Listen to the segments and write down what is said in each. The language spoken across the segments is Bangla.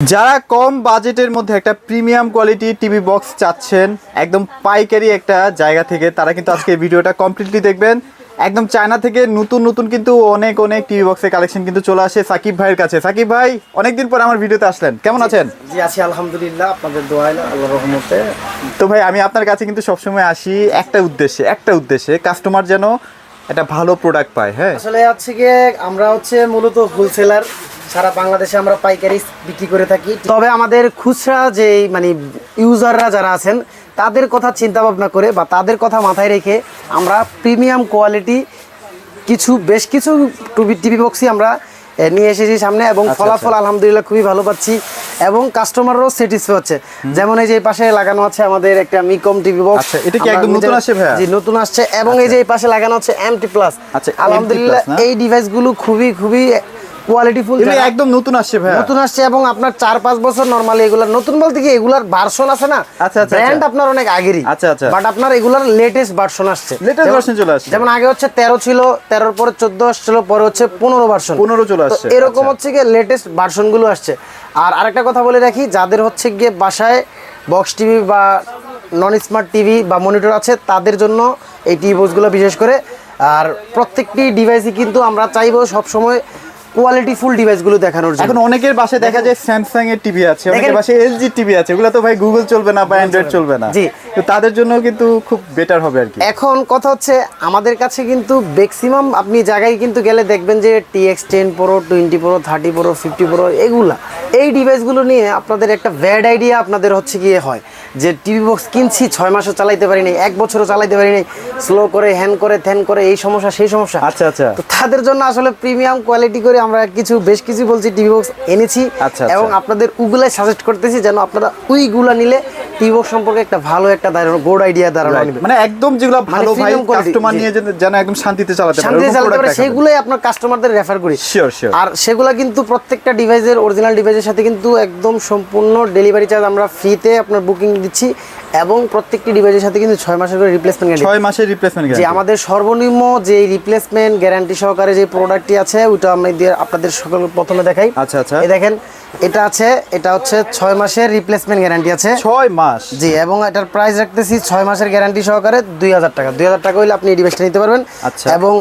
যারা কম বাজেটের মধ্যে একটা প্রিমিয়াম কোয়ালিটি টিভি বক্স চাচ্ছেন একদম পাইকারি একটা জায়গা থেকে তারা কিন্তু আজকে ভিডিওটা কমপ্লিটলি দেখবেন। একদম চায়না থেকে নতুন নতুন কিন্তু অনেক অনেক টিভি বক্সের কালেকশন কিন্তু চলে আসে সাকিব ভাইয়ের কাছে। সাকিব ভাই অনেকদিন পর আমার ভিডিওতে আসলেন। কেমন আছেন? জি আছি আলহামদুলিল্লাহ আপনাদের দোয়াই আল্লাহ রহমতে। তো ভাই আমি আপনার কাছে কিন্তু সবসময় আসি একটা উদ্দেশ্যে একটা উদ্দেশ্যে কাস্টমার যেন একটা ভালো প্রোডাক্ট পায় হ্যাঁ? আসলে হচ্ছে গিয়ে আমরা হচ্ছে মূলত হোলসেলার সারা বাংলাদেশে আমরা পাইকারি বিক্রি করে থাকি। তবে আমাদের খুচরা যে মানে ইউজাররা যারা আছেন তাদের কথা চিন্তা ভাবনা করে বা তাদের কথা মাথায় রেখে আমরা প্রিমিয়াম কোয়ালিটি কিছু বেশ কিছু টিভি বক্সই আমরা নিয়ে এসেছি সামনে এবং আচ্ছা, ফলাফল আলহামদুলিল্লাহ খুবই ভালো পাচ্ছি এবং কাস্টমারও স্যাটিসফাই হচ্ছে। যেমন এই যে এই পাশে লাগানো আছে আমাদের একটা মিকম টিভি বক্স আচ্ছা, এটা কি একদম নতুন আসছে ভাইয়া? জি নতুন আসছে এবং এই যে এই পাশে লাগানো হচ্ছে এমটি প্লাস আচ্ছা, আলহামদুলিল্লাহ এই ডিভাইসগুলো খুবই খুবই কোয়ালিটিফুল এগুলো একদম নতুন আসছে ভাই নতুন আসছে এবং আপনার চার পাঁচ বছর নরমালি এগুলার নতুন বলতে কি এগুলার ভার্সন আছে না আচ্ছা, আচ্ছা, ব্র্যান্ড আচ্ছা। আপনার অনেক আগেরই আচ্ছা, আচ্ছা। বাট আপনার এগুলার লেটেস্ট ভার্সন আসছে Latest যেমন- চলে আসছে। যেমন আগে হচ্ছে তেরো ছিল তেরোর পরে চোদ্দ আসছিল পরে হচ্ছে পনেরো ভার্সন 15 চলে আসছে, এরকম আচ্ছা। হচ্ছে গিয়ে লেটেস্ট ভার্সনগুলো আসছে আর আরেকটা কথা বলে রাখি যাদের হচ্ছে গিয়ে বাসায় বক্স টিভি বা নন স্মার্ট টিভি বা মনিটর আছে তাদের জন্য এই টিভি বিশেষ করে আর প্রত্যেকটি ডিভাইসই কিন্তু আমরা চাইব সবসময় কোয়ালিটি ফুল ডিভাইসগুলো দেখানোর জন্য। এখন অনেকের বাসায় দেখা যায় স্যামসাং এর টিভি আছে অনেকের বাসায় এলজি টিভি আছে ওগুলো তো ভাই গুগল চলবে না বা অ্যান্ড্রয়েড চলবে না। জি। তো তাদের জন্য কিন্তু খুব বেটার হবে আর কি। এখন কথা হচ্ছে আমাদের কাছে কিন্তু ম্যাক্সিমাম আপনি জায়গায় কিন্তু গেলে দেখবেন যে TX ten pro twenty pro thirty pro fifty pro এগুলা। এই ডিভাইসগুলো নিয়ে আপনাদের একটা ব্যাড আইডিয়া আপনাদের হচ্ছে গিয়ে হয়। যে টিভি বক্স কিনছি ছয় মাসও চালাইতে পারি নাই এক বছরও চালাইতে পারি নাই স্লো করে হ্যান করে ধ্যান করে এই সমস্যা সেই সমস্যা আচ্ছা, আচ্ছা। তো তাদের জন্য আসলে প্রিমিয়াম কোয়ালিটি করে আমরা কিছু বেশ কিছু বলছি টিভি বক্স এনেছি আচ্ছা, আচ্ছা। এবং আপনাদের ওগুলাই সাজেস্ট করতেছি যেন আপনারা ওইগুলা নিলে টিভি বক্স সম্পর্কে একটা ভালো একটা ধারণা গোড আইডিয়া ধারণা নেবেন মানে একদম যেগুলো ভালো ভাই কাস্টমার নিয়ে যেন- একদম শান্তিতে চালাতে পারে শান্তিতে চালাতে পারে। সেগুলোই আপনার কাস্টমারদের রেফার করি Sure, sure. আর সেগুলা কিন্তু প্রত্যেকটা ডিভাইসের অরিজিনাল ডিভাইসের সাথে কিন্তু একদম সম্পূর্ণ ডেলিভারি চার্জ আমরা ফ্রিতে আপনার বুকিং দিচ্ছি এবং প্রত্যেকটি ডিভাইসের সাথে কিন্তু ছয় মাসের করে রিপ্লেসমেন্ট গ্যারান্টি ছয় মাসের রিপ্লেসমেন্ট যে আমাদের সর্বনিম্ন যে রিপ্লেসমেন্ট গ্যারান্টি সহকারে যে প্রোডাক্টটি আছে ওইটা আমি দিয়ে আপনাদের সকল প্রথমে দেখাই। আচ্ছা, আচ্ছা। এই দেখেন এটা আছে এটা হচ্ছে ছয় মাসের রিপ্লেসমেন্ট গ্যারান্টি আছে। ছয় মাস? জি এবং এটার প্রাইস রাখতেছি ছয় মাসের গ্যারান্টি সহকারে দুই হাজার টাকা। দুই হাজার টাকা হইলে আপনি এই ডিভাইসটা নিতে পারবেন। আচ্ছা। এবং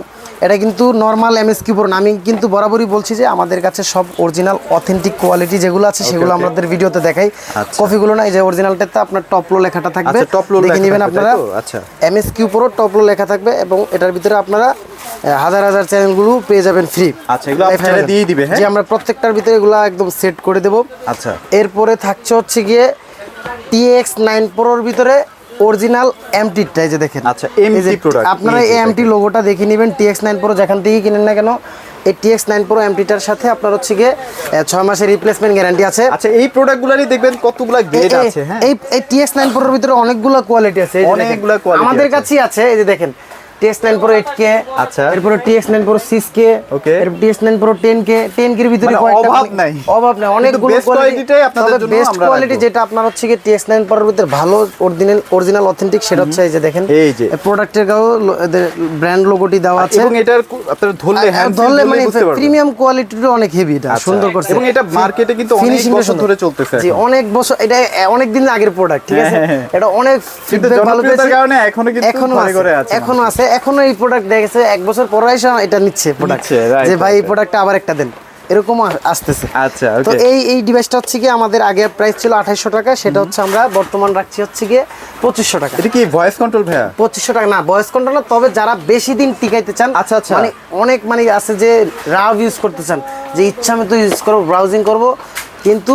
এটা কিন্তু নর্মাল এমএস কিউবর না আমি কিন্তু বরাবরই বলছি যে আমাদের কাছে সব অরিজিনাল অথেন্টিক কোয়ালিটি যেগুলো আছে সেগুলো আমাদের ভিডিওতে দেখাই। আচ্ছা। কপিগুলো না এই যে অরিজিনালটাতে আপনার টপলো লেখাটা থাকবে। আচ্ছা, দেখে নেবেন আপনারা? আচ্ছা। এমএস প্রো টপলো লেখা থাকবে এবং এটার ভিতরে আপনারা হাজার হাজার চ্যানেলগুলো পেয়ে যাবেন ফ্রি আচ্ছা, এগুলো আপনারা দিয়েই দিবে, হ্যাঁ? জি আমরা প্রত্যেকটার ভিতরে এগুলো একদম সেট করে দেবো। আচ্ছা। এরপরে থাকছে হচ্ছে গিয়ে টিএক্স নাইন প্রোর ভিতরে অরিজিনাল এমটি টাই যে দেখেন। আচ্ছা, এমটি প্রোডাক্ট আপনারা এই এমটি লোগোটা দেখে নেবেন টিএক্স নাইন প্রো যেখান থেকেই কিনেন না কেন এই টিএক্স নাইন প্রো এমটিটার সাথে আপনার হচ্ছে গিয়ে ছয় মাসের রিপ্লেসমেন্ট গ্যারান্টি আছে। আচ্ছা এই প্রোডাক্টগুলোরই দেখবেন কতগুলা গ্রেড আছে হ্যাঁ? এই এই টিএক্স নাইন প্রোর ভিতরে অনেকগুলা কোয়ালিটি আছে এই যে দেখেন। অনেকগুলা কোয়ালিটি আমাদের কাছেই আছে এই যে দেখেন। TX nine pro eight K আচ্ছা। এরপরে TX nine pro six K. এরপর TX nine pro ten K ten কের ভিতরে মানে অভাব নাই। অভাব নাই অনেকগুলো quality আপনাদের জন্য বেস্ট কোয়ালিটি যেটা আপনার হচ্ছে কি টিএক্স নাইন প্রোর ভিতরে ভালো অরিজিনাল অরিজিনাল অথেন্টিক সেটা হচ্ছে এই যে দেখেন এই যে। প্রোডাক্টের গাও ব্র্যান্ড লোগোটি দেওয়া আছে এবং এটার আপনারা ধরলে হ্যান্ড ধরলে মানে প্রিমিয়াম কোয়ালিটির অনেক হেভি এটা আচ্ছা। সুন্দর করছে এবং এটা মার্কেটে কিন্তু অনেক বছর ধরে চলতেছে জি অনেক বছর এটা অনেক দিন আগের প্রোডাক্ট ঠিক আছে হ্যাঁ, হ্যাঁ। এটা অনেক feedback ভালো পেয়েছে। কারণে এখনও কিন্তু এখনও আছে এখনও আছে এখনও এই প্রোডাক্ট দেখেছে এক বছর পরে এসে এটা নিচ্ছে প্রোডাক্ট যে ভাই এই প্রোডাক্টটা আবার একটা দেন। এরকম আসতেছে। আচ্ছা, তো এই এই ডিভাইসটা হচ্ছে কি আমাদের আগে প্রাইস ছিল আঠাইশশো টাকা সেটা হচ্ছে আমরা বর্তমান রাখছি হচ্ছে গিয়ে পঁচিশশো টাকা। এটা কি ভয়েস কন্ট্রোল ভাইয়া? পঁচিশশো টাকা না বয়স কন্ট্রোল না তবে যারা বেশি দিন টিকাইতে চান আচ্ছা, আচ্ছা। মানে অনেক মানে আছে যে রাভ ইউজ করতে চান যে ইচ্ছা মতো ইউজ করব ব্রাউজিং করব কিন্তু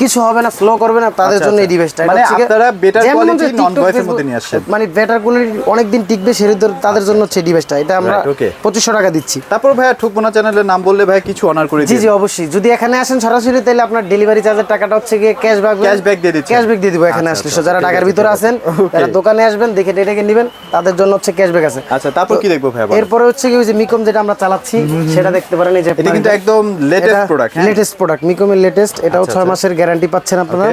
কিছু হবে না স্লো করবে না তাদের আচ্ছা, জন্য এই আচ্ছা। ডিভাইসটা মানে আপনারা better quality non-voice এর মধ্যে নিয়ে আসছেন। মানে বেটার কোয়ালিটি অনেক দিন টিকবে সেদের তাদের জন্য হচ্ছে ডিভাইসটা এটা আমরা Right, okay. পঁচিশশো টাকা দিচ্ছি তারপর ভাইয়া ঠুকবোনা চ্যানেলের নাম বললে ভাই কিছু অনার করে দিই জি জি অবশ্যই যদি এখানে আসেন সরাসরি তাহলে আপনার ডেলিভারি চার্জের টাকাটা হচ্ছে গিয়ে ক্যাশব্যাক Cashback দিয়ে দিচ্ছেন। ক্যাশব্যাক দিয়ে দিব এখানে আচ্ছা, আসলে যারা ঢাকার ভিতরে আছেন. যারা দোকানে আসবেন দেখে ডেটে নেবেন তাদের জন্য হচ্ছে ক্যাশব্যাক আছে আচ্ছা তারপর কি দেখব বলেন? এরপরে হচ্ছে কি ওই যে মিকম যেটা আমরা চালাচ্ছি সেটা দেখতে পারেন এই যে এটা কিন্তু একদম লেটেস্ট প্রোডাক্ট লেটেস্ট প্রোডাক্ট মিকমের লেটেস্ট এটাও আচ্ছা, ছয় আচ্ছা। মাসের গ্যারান্টি পাচ্ছেন আপনারা।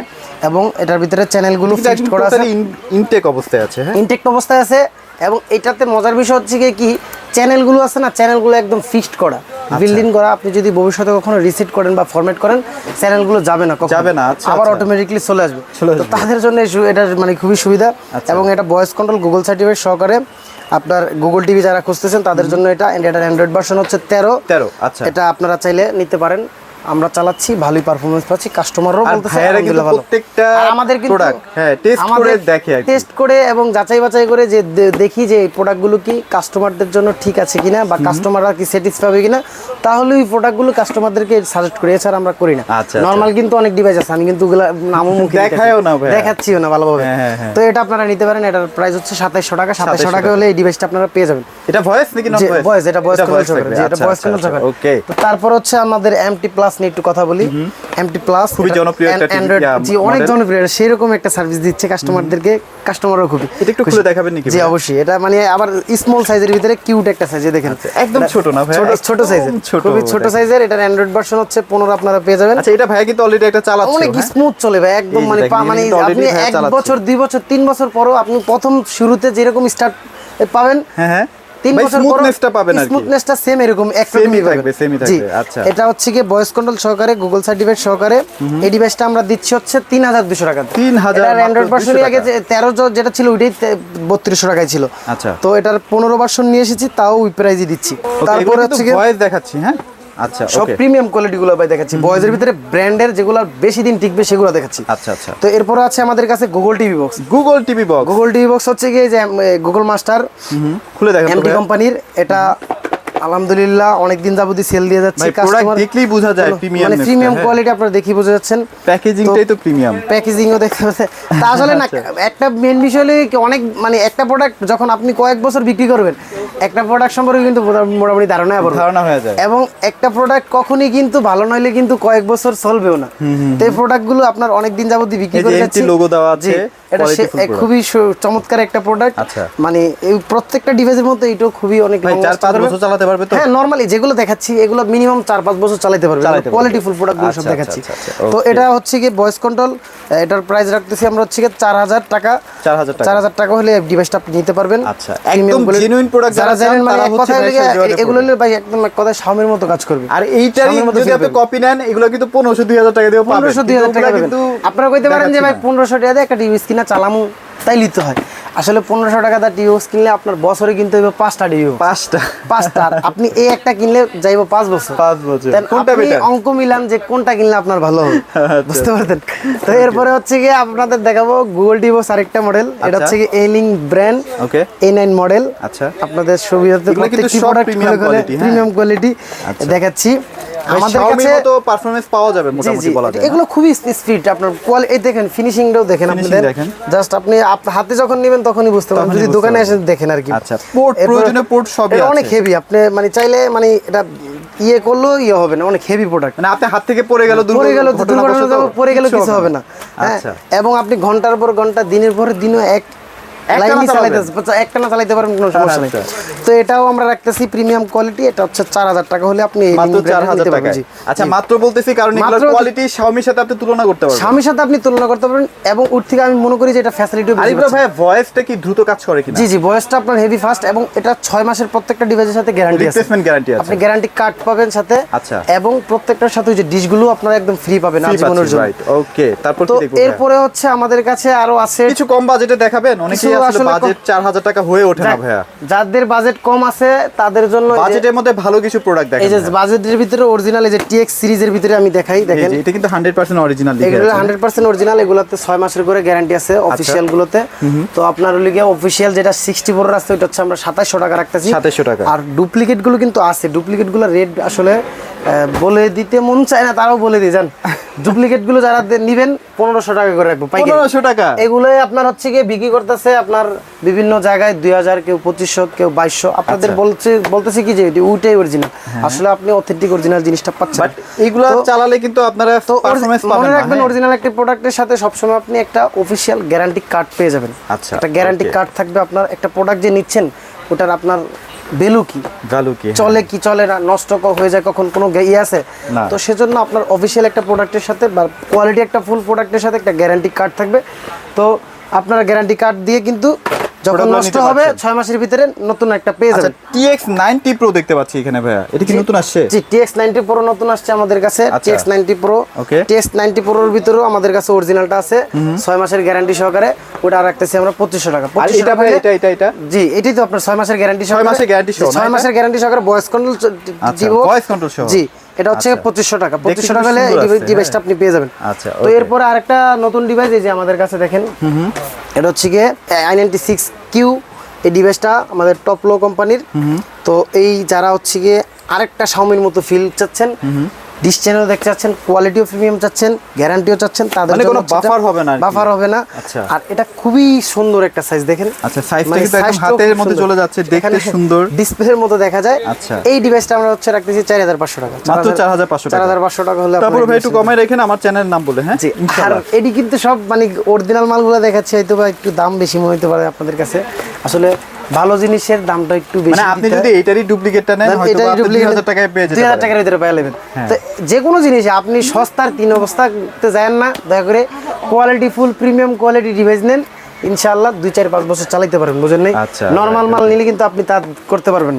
এবং এটার ভিতরে চ্যানেলগুলো ফিক্সড করা আছে। ইনটেক অবস্থায় আছে হ্যাঁ? ইনটেক্ট অবস্থায় আছে। এবং এটাতে মজার বিষয় হচ্ছে গিয়ে কি চ্যানেলগুলো আছে না চ্যানেলগুলো একদম ফিক্সড করা। আচ্ছা। বিল্ডিং করা আপনি যদি ভবিষ্যতে কখনো রিসেট করেন বা ফরম্যাট করেন চ্যানেলগুলো যাবে না যাবে না, আচ্ছা, আবার আচ্ছা। অটোমেটিকলি চলে আসবে। চলে তো আসবে। তাদের জন্য এটা মানে খুবই সুবিধা। আচ্ছা। এবং এটা ভয়েস কন্ট্রোল গুগল সার্টিফিকেট সহকারে আপনার গুগল টিভি যারা খুঁজতেছেন তাদের জন্য এটা এটার অ্যান্ড্রয়েড ভার্সন হচ্ছে তেরো। 13, আচ্ছা। এটা আপনারা চাইলে নিতে পারেন। আমরা চালাচ্ছি ভালোই পারফরমেন্স পাচ্ছি কাস্টমারও বলতেছে আলহামদুলিল্লাহ ভালো। প্রত্যেকটা আমাদের কিন্তু হ্যাঁ, test করে দেখে টেস্ট করে এবং যাচাই বাছাই করে যে দেখি যে এই প্রোডাক্টগুলো কি কাস্টমারদের জন্য ঠিক আছে কিনা বা কাস্টমাররা কি স্যাটিসফাই হবে কিনা তাহলে ওই প্রোডাক্টগুলো কাস্টমারদেরকে সাজেস্ট করি। এছাড়া আমরা করি না। আচ্ছা, আচ্ছা। নর্মাল কিন্তু অনেক ডিভাইস আছে। আমি কিন্তু ওগুলা নামও মুখে। দেখায়ও না। দেখাচ্ছিও না ভালোভাবে। হ্যাঁ, হ্যাঁ, হ্যাঁ। তো এটা আপনারা নিতে পারেন। এটার প্রাইস হচ্ছে সাতাইশশো টাকা। সাতাইশশো 2700 টাকা হলে এই ডিভাইসটা আপনারা পেয়ে যাবেন। এটা ভয়েস নাকি নন ভয়েস ভয়েস এটা ভয়েস কন্ট্রোল সহকারে এটা আচ্ছা, ভয়েস আচ্ছা, কন্ট্রোল ওকে তো তারপর হচ্ছে আমাদের এমটি প্লাস নিয়ে একটু কথা বলি। এমটি প্লাস খুবই জনপ্রিয় একটা অ্যান্ড্রয়েড জি অনেক জনপ্রিয় সেই রকম একটা সার্ভিস দিচ্ছে কাস্টমারদেরকে কাস্টমারও খুবই। এটা একটু খুলে দেখাবেন নাকি জি অবশ্যই। এটা মানে আবার স্মল সাইজের ভিতরে কিউট একটা সাইজে দেখেন। আচ্ছা, একদম ছোট না ভাই? ছোট ছোট সাইজের খুবই ছোট সাইজের এটার অ্যান্ড্রয়েড ভার্সন হচ্ছে পনেরো আপনারা পেয়ে যাবেন। আচ্ছা এটা ভাইয়া কিন্তু অলরেডি একটা চালাচ্ছে অনেক? স্মুথ চলে ভাই একদম মানে মানে আপনি এক বছর দুই বছর তিন বছর পরও আপনি প্রথম শুরুতে যেরকম স্টার্ট পাবেন হ্যাঁ হ্যাঁ। তিন বছর smoothness-টা পাবেন আর স্মুথনেসটা সেম এরকম একরকমই থাকবে, পাবেন। থাকবে, আচ্ছা। এটা হচ্ছে কি ভয়েস কন্ট্রোল সহকারে গুগল সার্টিফিকেট সহকারে। এই ডিভাইসটা আমরা দিচ্ছি হচ্ছে তিন হাজার দুশো টাকা 3000 এটার মাত্র অ্যান্ড্রয়েড ভার্সনই আগে টাকা। যে তেরো যেটা ছিল ওইটাই টাকায় ছিল। আচ্ছা। তো এটার ভার্সন নিয়ে এসেছি তাও ওই প্রাইজই দিচ্ছি। তারপরে হচ্ছে কি ভয়েস দেখাচ্ছি হ্যাঁ? আচ্ছা সব প্রিমিয়াম কোয়ালিটি গুলো ভাই দেখাচ্ছি। বয়েজের ভিতরে ব্র্যান্ডের যেগুলো বেশি দিন টিকবে সেগুলো দেখাচ্ছি। আচ্ছা আচ্ছা। তো এরপর আছে আমাদের কাছে Google TV box Google TV box Google TV box হচ্ছে গিয়ে যে গুগল মাস্টার খুলে দেখেন এমটি কোম্পানির এটা আলহামদুলিল্লাহ অনেকদিন যাবতই সেল দিয়ে যাচ্ছে product দেখলেই বোঝা যায় premium মানে প্রিমিয়াম হ্যাঁ। কোয়ালিটি আপনারা দেখি বোঝা যাচ্ছেন। প্যাকেজিংটাই তো প্রিমিয়াম প্যাকেজিংও দেখতে পাচ্ছেন। তা আসলে না একটা মেন বিষয় হলো অনেক মানে একটা প্রোডাক্ট যখন আপনি কয়েক বছর বিক্রি করবেন একটা প্রোডাক্ট সম্পর্কে কিন্তু মোটামুটি ধারণা পড়বে ধারণা হয়ে যায়। এবং একটা প্রোডাক্ট কখনই কিন্তু ভালো নইলে কিন্তু কয়েক বছর চলবেও না। তো এই প্রোডাক্টগুলো আপনার অনেক দিন যাবত বিক্রি করে যাচ্ছি। logo দেওয়া আছে, এটা খুবই চমৎকার একটা প্রোডাক্ট আচ্ছা। মানে এই প্রত্যেকটা ডিভাইসের মধ্যে এটাও খুবই অনেক চার, পাঁচ বছর চালাতে পারবে তো? হ্যাঁ নরমালি যেগুলো দেখাচ্ছি এগুলো মিনিমাম চার পাঁচ বছর চালাতে পারবে। কোয়ালিটি ফুল প্রোডাক্টগুলো সব আচ্ছা, দেখাচ্ছি। আচ্ছা, আচ্ছা, তো এটা হচ্ছে কি ভয়েস কন্ট্রোল এটার প্রাইস রাখতেছি আমরা হচ্ছে কি চার হাজার টাকা। 4000 টাকা। চার হাজার টাকা হলে ডিভাইসটা আপনি নিতে পারবেন। আচ্ছা, একদম genuine product যারা জানেন মানে যোগাযোগ এগুলো হলে ভাই একদম এক কথায় স্বামীর মতো কাজ করবে। আর এইটারই যদি আপনি কপি নেন এগুলো কিন্তু পনেরোশো দুই হাজার টাকা দিয়েও পাবেন। পনেরোশো দুই হাজার কিন্তু টাকা কিন্তু আপনারা কইতে পারেন যে ভাই দেখাচ্ছি না। পনেরোশো টাকা দিয়ে একটা টিভি কিনা চালামু তাই লিখতে হয়। আসলে পনেরোশো টাকা তার টিভি কিনলে আপনার বছরে কিনতে হবে পাঁচটা টিভি পাঁচটা। পাঁচটা। আপনি এই একটা কিনলে যাইবো পাঁচ বছর। পাঁচ বছর। কোনটা অঙ্ক মিলান যে কোনটা কিনলে আপনার ভালো হবে। আচ্ছা। বুঝতে পারতেন তো এরপরে হচ্ছে গিয়ে আপনাদের দেখাবো গুগল টিভোস আরেকটা মডেল এটা আচ্ছা। হচ্ছে গিয়ে এলিং brand okay A nine model আচ্ছা। আপনাদের সুবিধার্থে প্রত্যেকটি প্রোডাক্ট? প্রিমিয়াম কোয়ালিটি আচ্ছা। দেখাচ্ছি। আমাদের আমাদের কাছে মতো পারফরম্যান্স পাওয়া যাবে মোটামুটি বলা যায় এগুলো খুবই স্পিড আপনার কোয়ালিটি এই দেখেন ফিনিশিংটাও দেখেন আপনি Finishing দেখেন। জাস্ট আপনি হাতে যখন নেবেন তখনই বুঝতে পারবেন যদি দোকানে এসে দেখেন আর কি। আচ্ছা, port, এরপরে- প্রয়োজনীয় সবই এটা অনেক হেভি আপনি মানে চাইলে মানে এটা ইয়ে করলেও ইয়ে হবে না অনেক হেভি প্রোডাক্ট মানে আপনি হাত থেকে পড়ে গেল পরে গেল পরে গেল কিছু হবে না। হ্যাঁ আচ্ছা। এবং আপনি ঘণ্টার পর ঘণ্টা দিনের পর দিনও এক একটানা চালাইতে চালাবেন। একটানা চালাইতে পারেন কোনো সমস্যা নেই আচ্ছা। তো এটাও আমরা রাখতেছি প্রিমিয়াম কোয়ালিটি এটা হচ্ছে চার হাজার টাকা হলে আপনি এই মাত্র brand চার এর হাজার নিতে পারবেন, টাকায় জি। আচ্ছা মাত্র বলতেছি কারণ কোয়ালিটি শাওমির সাথে আপনি তুলনা করতে পারবেন স্বামীর সাথে আপনি তুলনা করতে পারবেন এবং ওর থেকে আমি মনে করি যে এটা ফ্যাসিলিটি ভাই ভয়েসটা কি দ্রুত কাজ করে কিনা জি জি বয়সটা আপনার হেভি ফাস্ট এবং এটা ছয় মাসের প্রত্যেকটা ডিভাইসের সাথে গ্যারান্টি আছে রিপ্লেসমেন্ট গ্যারান্টি আছে আপনি গ্যারান্টি কার্ড পাবেন সাথে আচ্ছা। এবং প্রত্যেকটার সাথে ওই যে ডিশগুলো আপনারা একদম ফ্রি পাবেন আজীবনের জন্য ওকে তারপর তো? এরপরে হচ্ছে আমাদের কাছে আরও আছে কিছু কম বাজেটে দেখাবেন আসলে আসলে বাজেট চার হাজার টাকা হয়ে ওঠে না ভাইয়া। যাদের বাজেট কম আছে তাদের জন্য বাজেটের মধ্যে ভালো কিছু প্রোডাক্ট এই যে বাজেটের ভিতরে অরিজিনাল এই যে টিএক্স সিরিজের ভিতরে আমি দেখাই দেখেন। এটা কিন্তু হান্ড্রেড পার্সেন্ট অরিজিনাল লিখে এগুলো আছে। হান্ড্রেড পার্সেন্ট অরিজিনাল এগুলোতে ছয় মাসের করে গ্যারান্টি আছে আচ্ছা। অফিসিয়াল গুলোতে। তো আপনার অফিসিয়াল যেটা সিক্সটি ফোর আছে ওইটা হচ্ছে আমরা সাতাশশো টাকা রাখতেছি। 2700 টাকা। আর ডুপ্লিকেটগুলো কিন্তু আছে। ডুপ্লিকেটগুলো রেট আসলে বলে দিতে মন চায় না তারাও বলে দিয়ে যান ডুপ্লিকেটগুলো যারা নিবেন পনেরোশো টাকা করে রাখব পনেরোশো টাকা? এগুলোই আপনার হচ্ছে গিয়ে বিক্রি করতেছে আপনার বিভিন্ন জায়গায় দুই হাজার কেউ পঁচিশশো কেউ বাইশশো। আপনাদের আচ্ছা। বলছে বলতেছে কি যে ওইটাই অরিজিনাল আসলে আপনি অথেন্টিক অরিজিনাল জিনিসটা পাচ্ছেন। তো- চালালে কিন্তু আপনারা তো মনে রাখবেন হ্যাঁ? অরিজিনাল একটি প্রোডাক্টের সাথে সবসময় আপনি একটা অফিসিয়াল গ্যারান্টি কার্ড পেয়ে যাবেন। আচ্ছা, একটা গ্যারান্টি কার্ড থাকবে আপনার একটা প্রোডাক্ট যে নিচ্ছেন ওটার আপনার ভ্যালু কি ভ্যালু কি হ্যাঁ। চলে কি চলে না নষ্ট হয়ে যায় কখন কোনো ইয়ে আছে? তো সেজন্য আপনার অফিসিয়াল একটা প্রোডাক্টের সাথে বা কোয়ালিটি একটা ফুল প্রোডাক্টের সাথে একটা গ্যারান্টি কার্ড থাকবে। তো আপনারা গ্যারান্টি কার্ড দিয়ে কিন্তু যখন নষ্ট হবে পারছেন। ছয় মাসের ভিতরে নতুন একটা পেয়ে আচ্ছা যাবেন। নাইনটি প্রো দেখতে পাচ্ছি এখানে ভাইয়া। এটা কি নতুন আসছে? জি প্রো নতুন আসছে আমাদের কাছে। আচ্ছা। Okay. টিএক্স নাইনটি ভিতরেও আমাদের কাছে অরিজিনালটা আছে। ছয় মাসের গ্যারান্টি সহকারে ওটা রাখতেছি আমরা পঁচিশশো টাকা। আর এটা ভাই এটা এটা এটা? জি এটাই তো আপনার ছয় মাসের গ্যারান্টি ছয় মাসের guarantee সহ না ছয় মাসের গ্যারান্টি সহকারে ভয়েস কন্ট্রোল voice control সহ। জি এটা হচ্ছে আচ্ছা। পঁচিশশো টাকা। পঁচিশশো টাকা হলে ডিভাইসটা হ্যাঁ। আপনি পেয়ে যাবেন। আচ্ছা, তো. এরপরে আরেকটা নতুন ডিভাইস এই যে আমাদের কাছে দেখেন। এটা হচ্ছে গিয়ে আই নাইনটি সিক্স কিউ এই ডিভাইসটা আমাদের টপলো কোম্পানির তো এই যারা হচ্ছে গিয়ে আরেকটা সাউমির মতো ফিল চাচ্ছেন ডিশ চ্যানেল দেখতে চাচ্ছেন কোয়ালিটিও প্রিমিয়াম চাচ্ছেন গ্যারান্টিও চাচ্ছেন তাদের মানে কোনো buffer হবে না buffer হবে না আচ্ছা। আর এটা খুবই সুন্দর একটা সাইজ দেখেন আচ্ছা, size টা মানে কিন্তু একদম হাতের মধ্যে চলে যাচ্ছে, দেখতে সুন্দর। ডিসপ্লের মতো দেখা যায় আচ্ছা। এই ডিভাইসটা আমরা হচ্ছে রাখতেছি চার হাজার পাঁচশো টাকা মাত্র 4500 টাকা। চার হাজার পাঁচশো টাকা হলে তারপর ভাই একটু কমাই রেখেন আমার চ্যানেলের নাম বলে হ্যাঁ আর। এটি কিন্তু সব মানে অরিজিনাল মালগুলো দেখাচ্ছে হয়তো বা একটু দাম বেশি মনে হতে পারে আপনাদের কাছে আসলে ভালো জিনিসের দামটা একটু বেশি মানে আপনি যদি এটারই ডুপ্লিকেটটা নেন না, হয়তো আপনি duplicate- 2000 টাকায় পেয়ে যাবেন। 2000 টাকার ভিতরে পেয়ে নেবেন হ্যাঁ। তো যে কোনো জিনিস আপনি সস্তার তিন অবস্থাতে যান না দয়া করে quality full premium quality device নেন। ইনশাআল্লাহ দুই চার পাঁচ বছর চালাতে পারবেন বুঝেন নাই? আচ্ছা, নর্মাল মাল নিলে কিন্তু আপনি তা করতে পারবেন.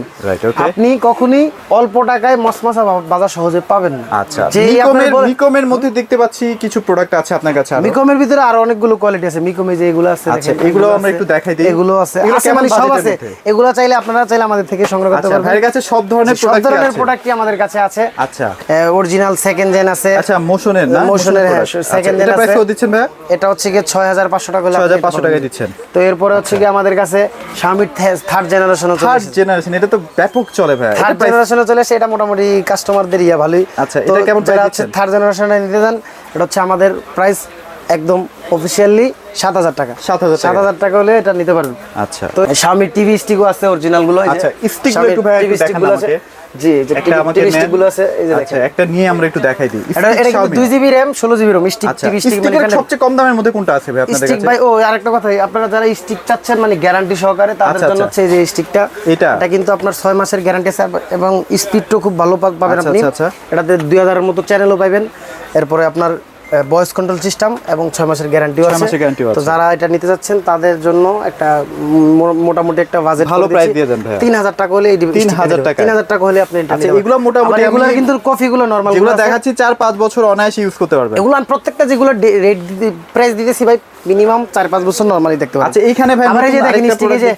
আপনি কখনই অল্প টাকায় মসমসা বাজার সহজে পাবেন না। আচ্ছা মিকমের মধ্যে দেখতে পাচ্ছি কিছু প্রোডাক্ট আছে আপনার কাছে মিকমের ভিতরে আরও অনেকগুলো কোয়ালিটি আছে। মিকমে যে এগুলো আছে আচ্ছা, এগুলো আমরা একটু দেখাই দিই। এগুলো আছে। মানে সব আছে। এগুলো চাইলে আপনারা চাইলে আমাদের থেকে সংগ্রহ করতে আচ্ছা পারবেন। ভাইয়ের কাছে সব ধরনের সব প্রোডাক্ট ধরনের প্রোডাক্টই আমাদের কাছে আছে। আচ্ছা। অরিজিনাল সেকেন্ড জেন আছে। আচ্ছা মোশনের না? মোশনের সেকেন্ড জেন এটা প্রাইস আছে। কত দিচ্ছেন ভাই এটা হচ্ছে গিয়ে ছয় হাজার পাঁচশো টাকা হলে আপনি এটা 6500 পাবেন। টাকায় দিচ্ছেন। তো এরপরে হচ্ছে গিয়ে আমাদের কাছে স্বামীর থার্ড জেনারেশন থার্ড জেনারেশন এটা তো ব্যাপক চলে ভাই থার্ড জেনারেশনে চলে আসে এটা মোটামুটি কাস্টমারদের ইয়া ভালোই আচ্ছা, এটা কেমন যারা হচ্ছে থার্ড জেনারেশনে নিতে যান এটা হচ্ছে আমাদের প্রাইস একদম অফিসিয়ালি সাত হাজার টাকা 7,000 টাকা। সাত হাজার টাকা হলে এটা নিতে পারবেন আচ্ছা তো স্বামী টিভি স্টিকও আছে অরিজিনালগুলো আচ্ছা, গুলো একটু TV দেখান। আমাকে। জি স্পিড একটা আমাকে টিভি নেন। স্টিকগুলো আছে এই যে দেখেন একটা নিয়ে আমরা একটু দেখাই দিই এটা এটা কিন্তু জিবি র্যাম ষোলো GB ROM stick TV stick মানে এখানে সবচেয়ে কম দামের মধ্যে কোনটা আছে ভাই আপনাদের স্টিক ভাই ও আরেকটা কথা আপনারা যারা স্টিক চাচ্ছেন মানে গ্যারান্টি সহকারে তাদের আচ্ছা, জন্য আচ্ছা। হচ্ছে এই যে স্টিকটা এটা? এটা কিন্তু আপনার মাসের গ্যারান্টি আছে এবং স্পিডটাও খুব ভালো পাবেন আচ্ছা, আপনি আচ্ছা, আচ্ছা। এটাতে দুই হাজারের মতো চ্যানেলও পাবেন এরপরে আপনার ভয়েস কন্ট্রোল সিস্টেম এবং ছয় মাসের গ্যারান্টিও আছে। তো যারা এটা নিতে যাচ্ছেন তাদের জন্য একটা মোটামুটি একটা বাজেট ভালো প্রাইস দিয়ে দেন। তিন হাজার টাকা হলে এই 3000 টাকা। তিন হাজার টাকা হলে আপনি এটা আচ্ছা, এগুলো মোটামুটি এগুলো কিন্তু কিন্তু কফিগুলো নরমাল যেগুলো দেখাচ্ছি চার পাঁচ বছর অনায়াসে ইউজ করতে পারবেন। এগুলো প্রত্যেকটা যেগুলো রেট প্রাইস দিতেছি ভাই মিনিমাম চার পাঁচ বছর নরমালি দেখতে পারেন। আচ্ছা, এইখানে ভাই এই যে দেখেন স্টিক এই যে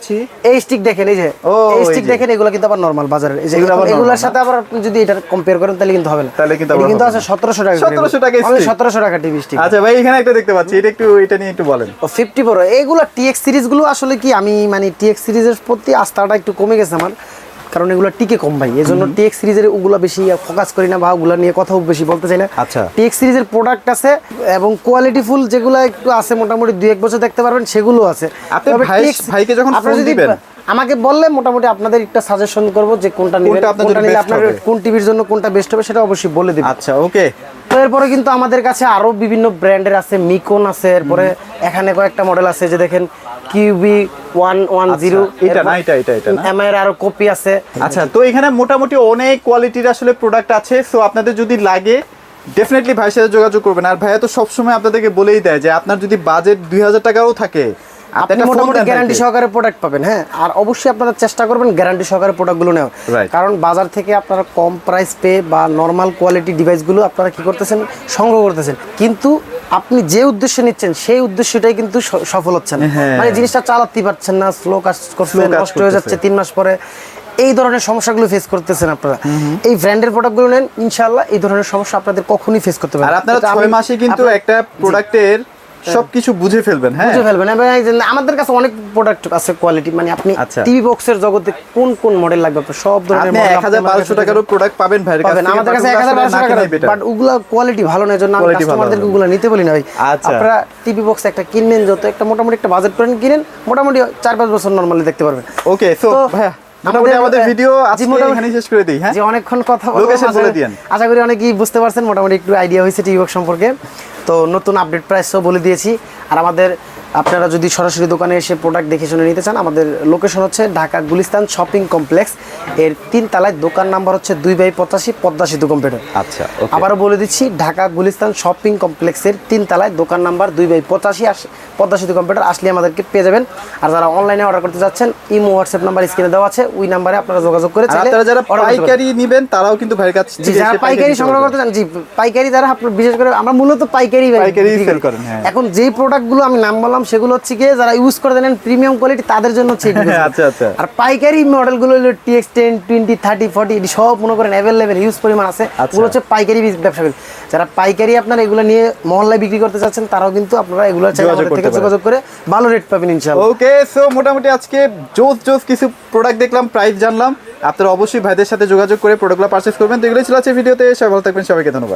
এই স্টিক দেখেন এই যে ও, এই স্টিক দেখেন এগুলো কিন্তু আবার নরমাল বাজারে এই যে এগুলো আবার এগুলোর সাথে আবার আপনি যদি এটা কম্পেয়ার করেন তাহলে কিন্তু হবে না। তাহলে কিন্তু কিন্তু আছে সতেরোশো টাকা 1700 টাকা stick? সতেরোশো টাকা টিভি স্টিক আচ্ছা ভাই এখানে একটা দেখতে পাচ্ছি। এটা একটু এটা নিয়ে একটু বলেন। ও ফিফটি প্রো এইগুলো টিএক্স সিরিজগুলো আসলে কি আমি মানে টিএক্স সিরিজের প্রতি আস্থাটা একটু কমে গেছে আমার। কারণ এগুলো টিকে কম ভাই। এই জন্য টিএক্স সিরিজের ওগুলো বেশি ফোকাস করি না বা ওগুলো নিয়ে কথাও বেশি বলতে চাই না। আচ্ছা। টিএক্স সিরিজের প্রোডাক্ট আছে এবং কোয়ালিটি ফুল যেগুলো একটু আছে মোটামুটি দুই এক বছর দেখতে পারবেন সেগুলো আছে। আপনি ভাইকে যখন ফোন দিবেন- আমাকে বললে মোটামুটি আপনাদের একটা সাজেশন করব যে কোনটা নেবেন কোনটা নিলে আপনার কোন টিভির জন্য কোনটা বেস্ট হবে সেটা অবশ্যই বলে দিবেন। আচ্ছা ওকে তো এরপরে কিন্তু আমাদের কাছে আরও বিভিন্ন ব্র্যান্ডের আছে মিকন আছে এরপরে এখানে কয়েকটা মডেল আছে যে দেখেন কিউবি ওয়ান ওয়ান জিরো এটা না, এটা, এটা, এটা না? এমআই এর আরও কপি আছে। আচ্ছা তো এখানে মোটামুটি অনেক কোয়ালিটির আসলে প্রোডাক্ট আছে সো আপনাদের যদি লাগে ডেফিনেটলি ভাইয়ের সাথে যোগাযোগ করবেন। আর ভাইয়া তো সবসময় আপনাদেরকে বলেই দেয় যে আপনার যদি বাজেট দুই হাজার টাকাও থাকে আপনি মোটামুটি গ্যারান্টি সহকারে প্রোডাক্ট পাবেন হ্যাঁ? আর অবশ্যই আপনারা চেষ্টা করবেন গ্যারান্টি সহকারে প্রোডাক্টগুলো নেওয়া কারণ বাজার থেকে আপনারা কম প্রাইস পেয়ে বা নর্মাল কোয়ালিটি ডিভাইসগুলো আপনারা কি করতেছেন? সংগ্রহ করতেছেন। কিন্তু আপনি যে উদ্দেশ্যে নিচ্ছেন সেই উদ্দেশ্যটাই কিন্তু সফল না। হ্যাঁ। মানে জিনিসটা চালাতে পারছেন না স্লো কাজ করছেন কাজ নষ্ট হয়ে যাচ্ছে তিন মাস পরে। এই ধরনের সমস্যাগুলো ফেস করতেছেন আপনারা। এই ব্র্যান্ডের প্রোডাক্টগুলো নেন ইনশাআল্লাহ এই ধরনের সমস্যা আপনাদের কখনোই ফেস করতে পারবেন আর আপনারা ছয় মাসে কিন্তু একটা প্রোডাক্টের সবকিছু বুঝে ফেলবেন হ্যাঁ। বুঝে ফেলবেন। আমাদের কাছে অনেক প্রোডাক্ট আছে কোয়ালিটি মানে আপনি আচ্ছা। টিভি বক্সের জগতে কোন কোন মডেল লাগবে? আপনার সব ধরনের আপনি বারোশো কাছে টাকারও প্রোডাক্ট পাবেন আমাদের কাছে এক ওগুলো হাজার আসলে বারোশো না টাকা বাট ওগুলা কোয়ালিটি ভালো নয় জন্য আমি Quality ভালো কাস্টমারদেরকে ওগুলো নিতে বলি না ভাই। আচ্ছা। আপনারা টিভি বক্স একটা কিনবেন যত একটা মোটামুটি একটা বাজেট প্ল্যান কিনেন মোটামুটি চার পাঁচ বছর নর্মালি দেখতে পারবেন। ওকে সো তো ভাইয়া মোটামুটি আমাদের ভিডিও জি, আজকে এখানেই শেষ করে দিই হ্যাঁ? অনেকক্ষণ কথা বললাম, বলে দিয়েন। আশা করি অনেকেই বুঝতে পারছেন মোটামুটি একটু আইডিয়া হয়েছে টিভি বক্স সম্পর্কে। তো নতুন আপডেট প্রাইসও বলে দিয়েছি। আর আমাদের আপনারা যদি সরাসরি দোকানে এসে প্রোডাক্ট দেখে শুনে নিতে চান আমাদের লোকেশন হচ্ছে ঢাকা গুলিস্তান শপিং কমপ্লেক্স এর তিন তলায় দোকান নাম্বার হচ্ছে দুই বাই পঁচাশি পদ্মা সেতু কম্পিউটার আচ্ছা আবারও বলে দিচ্ছি ঢাকা গুলিস্তান শপিং কমপ্লেক্সের তিন তলায় দোকান নাম্বার দুই বাই পঁচাশি আস পদ্মা সেতু কম্পিউটার আসলে আমাদেরকে পেয়ে যাবেন। আর যারা অনলাইনে অর্ডার করতে যাচ্ছেন ইমো হোয়াটসঅ্যাপ নাম্বার স্ক্রিনে দেওয়া আছে ওই নাম্বারে আপনারা যোগাযোগ করে আপনারা যারা পাইকারি নেবেন তারাও কিন্তু ভাইয়ের কাছ যারা পাইকারি সংগ্রহ করতে চান জি পাইকারি যারা আপনার বিশেষ করে আমরা মূলত পাইকারি পাইকারি। করেন, হ্যাঁ। এখন যেই প্রোডাক্টগুলো আমি নাম বললাম সেগুলো হচ্ছে গিয়ে যারা ইউজ করে দেন প্রিমিয়াম কোয়ালিটি তাদের জন্য হচ্ছে আচ্ছা, আচ্ছা। আর পাইকারি মডেলগুলো হলো TX ten twenty thirty forty সব মনে করেন অ্যাভেলেবেল হিউজ পরিমাণ আছে। আচ্ছা। ওগুলো হচ্ছে পাইকারি ব্যবসা করি। যারা পাইকারি আপনারা এগুলো নিয়ে মহল্লায় বিক্রি করতে চাচ্ছেন তারাও কিন্তু আপনারা এগুলো থেকে যোগাযোগ করে ভালো রেট পাবেন ইনশাআল্লাহ। ওকে সো মোটামুটি আজকে জোস জোস কিছু প্রোডাক্ট দেখলাম প্রাইস জানলাম। আপনারা অবশ্যই ভাইদের সাথে যোগাযোগ করে প্রোডাক্টগুলো পারচেস করবেন। তো এগুলো ছিল আছে ভিডিওতে সবাই ভালো থাকবেন সবাইকে ধন্যবাদ।